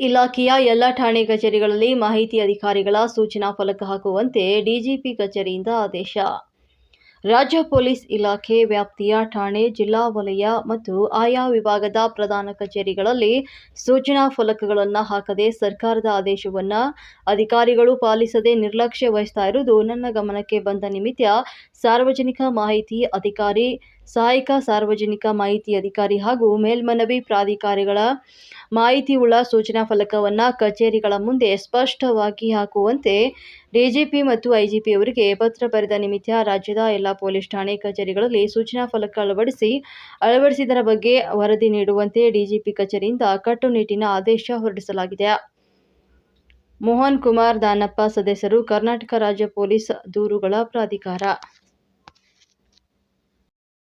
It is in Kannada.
ಇಲಾಖೆಯ ಎಲ್ಲ ಠಾಣೆ ಕಚೇರಿಗಳಲ್ಲಿ ಮಾಹಿತಿ ಅಧಿಕಾರಿಗಳ ಸೂಚನಾ ಫಲಕ ಹಾಕುವಂತೆ ಡಿಜಿಪಿ ಕಚೇರಿಯಿಂದ ಆದೇಶ. ರಾಜ್ಯ ಪೊಲೀಸ್ ಇಲಾಖೆ ವ್ಯಾಪ್ತಿಯ ಠಾಣೆ, ಜಿಲ್ಲಾ ವಲಯ ಮತ್ತು ಆಯಾ ವಿಭಾಗದ ಪ್ರಧಾನ ಕಚೇರಿಗಳಲ್ಲಿ ಸೂಚನಾ ಫಲಕಗಳನ್ನು ಹಾಕದೆ ಸರ್ಕಾರದ ಆದೇಶವನ್ನು ಅಧಿಕಾರಿಗಳು ಪಾಲಿಸದೆ ನಿರ್ಲಕ್ಷ್ಯ ವಹಿಸ್ತಾ ಇರುವುದು ನನ್ನ ಗಮನಕ್ಕೆ ಬಂದ ನಿಮಿತ್ತ ಸಾರ್ವಜನಿಕ ಮಾಹಿತಿ ಅಧಿಕಾರಿ ಸಹಾಯಕ, ಸಾರ್ವಜನಿಕ ಮಾಹಿತಿ ಅಧಿಕಾರಿ ಹಾಗೂ ಮೇಲ್ಮನವಿ ಪ್ರಾಧಿಕಾರಿಗಳ ಮಾಹಿತಿಯುಳ್ಳ ಸೂಚನಾ ಫಲಕವನ್ನು ಕಚೇರಿಗಳ ಮುಂದೆ ಸ್ಪಷ್ಟವಾಗಿ ಹಾಕುವಂತೆ ಡಿಜಿಪಿ ಮತ್ತು ಐಜಿಪಿಯವರಿಗೆ ಪತ್ರ ಬರೆದ ನಿಮಿತ್ತ ರಾಜ್ಯದ ಎಲ್ಲ ಪೊಲೀಸ್ ಠಾಣೆ ಕಚೇರಿಗಳಲ್ಲಿ ಸೂಚನಾ ಫಲಕ ಅಳವಡಿಸಿ, ಅಳವಡಿಸಿದರ ಬಗ್ಗೆ ವರದಿ ನೀಡುವಂತೆ ಡಿಜಿಪಿ ಕಚೇರಿಯಿಂದ ಕಟ್ಟುನಿಟ್ಟಿನ ಆದೇಶ ಹೊರಡಿಸಲಾಗಿದೆ. ಮೋಹನ್ ಕುಮಾರ್ ದಾನಪ್ಪ ಸದಸ್ಯರು ಕರ್ನಾಟಕ ರಾಜ್ಯ ಪೊಲೀಸ್ ದೂರುಗಳ ಪ್ರಾಧಿಕಾರ.